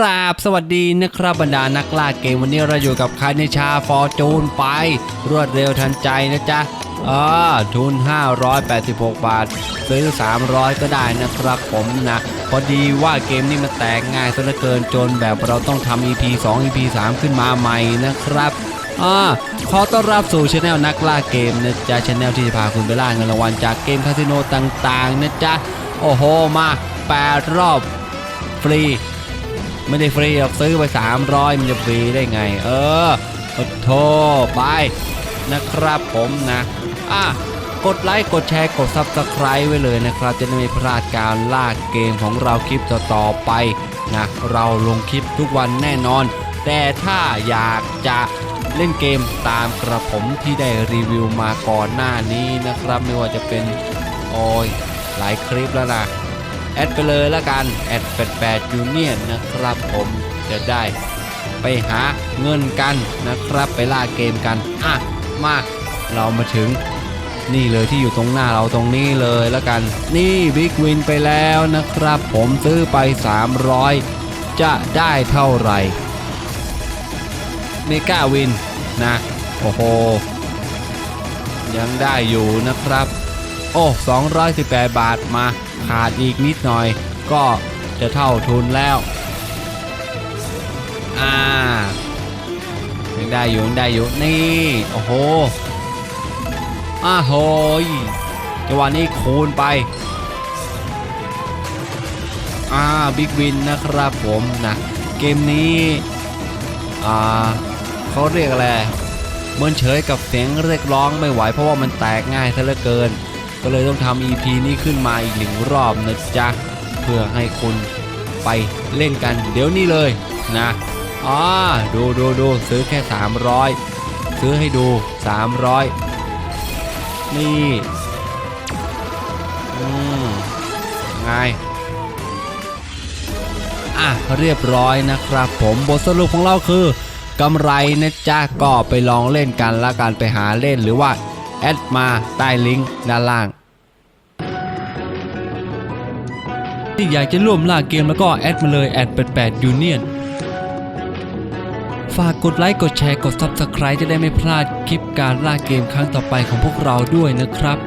ราบสวัสดีนะครับบรรดานักล่าเกมวันนี้เราอยู่กับคาเนชาฟอร์จูนไป รวดเร็วทันใจนะจ๊ะอ่าทุน 586 บาท ซื้อ 300 ก็ได้นะครับผมนะ พอดีว่าเกมนี้มันแตกง่ายซะเหลือเกินจนแบบเราต้องทำ EP 2 EP 3 ขึ้นมาใหม่นะครับอ่าขอต้อนรับสู่ช anel นักล่าเกมนะจ๊ะช anel ที่จะพาคุณไปล่าเงินรางวัลจากเกมคาสิโนต่างๆนะจ๊ะ โอ้โห มา 8 รอบฟรี ไม่ได้ฟรีหรอกซื้อไป 300 มันจะฟรีได้ไง เออโอ้โทไปนะครับผมนะ อะ กดไลค์ กดแชร์ กด Subscribe ไว้เลยนะครับ จะได้ไม่พลาดการลากเกมของเราคลิปต่อๆไปนะ เราลงคลิปทุกวันแน่นอน แต่ถ้าอยากจะเล่นเกมตามกระผมที่ได้รีวิวมาก่อนหน้านี้นะครับ ไม่ว่าจะเป็นโอ้ยหลายคลิปแล้วนะ แอดไปเลยละกันแอด88ยูเนียนนะครับผมจะได้ไปหาเงินกันนะครับไปล่าเกมกันอะมาเรามาถึงนี่เลยที่อยู่ตรงหน้าเราตรงนี้เลยละกัน นี่บิ๊กวินไปแล้วนะครับ ผมซื้อไป 300 จะได้เท่าไหร่เมกาวินนะ โอ้โห ยังได้อยู่นะครับ โอ้218 บาทมาขาดอีกนิดหน่อย ก็จะเท่าทุนแล้ว อ่ายังได้อยู่ยังได้อยู่ นี่ โอ้โหอ้าโหยจังหวะนี้คูณไป อ่า บิ๊กวินนะครับผมนะ เกมนี้ อ่าเขาเรียกอะไรเมือนเฉยกับเสียงเรียกร้องไม่ไหวเพราะว่ามันแตกง่ายซะเหลือเกิน ก็เลยต้องทำ EP นี้ขึ้นมาอีกหนึ่งรอบนะจ๊ะ เพื่อให้คุณไปเล่นกันเดี๋ยวนี้เลยนะอ๋อดูดูดูซื้อแค่ 300 ซื้อให้ดู 300 นี่อืมไงอะเรียบร้อยนะครับ ผมบทสรุปของเราคือกำไรนะจ๊ะก็ไปลองเล่นกันละกันไปหาเล่นหรือว่า แอดมาใต้ลิงก์ด้านล่างที่อยากจะร่วมล่าเกมแล้วก็แอดมาเลยแอดแปดยูเนียนฝากกดไลค์กดแชร์กด Subscribe จะได้ไม่พลาดคลิปการล่าเกมครั้งต่อไปของพวกเราด้วยนะครับ